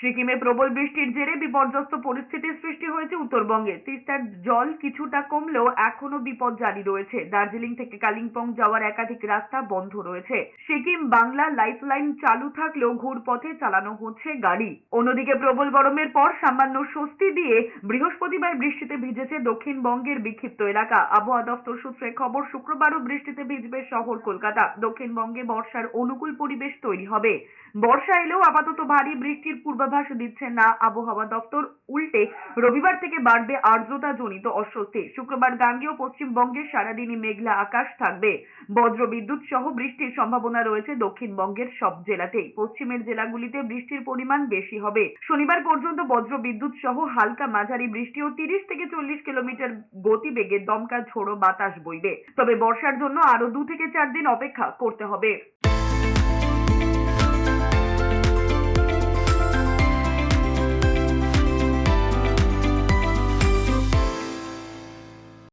সিকিমে প্রবল বৃষ্টির জেরে বিপর্যস্ত পরিস্থিতির সৃষ্টি হয়েছে উত্তরবঙ্গে। তিস্তার জল কিছুটা কমলেও এখনও বিপদ জারি রয়েছে। দার্জিলিং থেকে কালিম্পং যাওয়ার একাধিক রাস্তা বন্ধ রয়েছে। সিকিম, বাংলা লাইফলাইন চালু থাকলেও ঘুরপথে চালানো হচ্ছে গাড়ি। অন্যদিকে প্রবল গরমের পর সামান্য স্বস্তি দিয়ে বৃহস্পতিবার বৃষ্টিতে ভিজেছে দক্ষিণবঙ্গের বিক্ষিপ্ত এলাকা। আবহাওয়া দপ্তর সূত্রে খবর, শুক্রবারও বৃষ্টিতে ভিজবে শহর কলকাতা। দক্ষিণবঙ্গে বর্ষার অনুকূল পরিবেশ তৈরি হবে। বর্ষা এলেও আপাতত ভারী বৃষ্টির পূর্বাভাস দিচ্ছে না আবহাওয়া দপ্তর। উল্টে রবিবার থেকে বাড়বে আর্দ্রতা জনিত অস্বস্তি। শুক্রবার গাঙ্গেয় পশ্চিমবঙ্গে সারাদিনই মেঘলা আকাশ থাকবে। বজ্র বিদ্যুৎ সহ বৃষ্টির সম্ভাবনা রয়েছে দক্ষিণবঙ্গের সব জেলাতেই। পশ্চিমের জেলাগুলিতে বৃষ্টির পরিমাণ বেশি হবে। শনিবার পর্যন্ত বজ্র বিদ্যুৎ সহ হালকা মাঝারি বৃষ্টি ও তিরিশ থেকে চল্লিশ কিলোমিটার গতিবেগে দমকা ঝোড়ো বাতাস বইবে। তবে বর্ষার জন্য আরও দু থেকে চার দিন অপেক্ষা করতে হবে।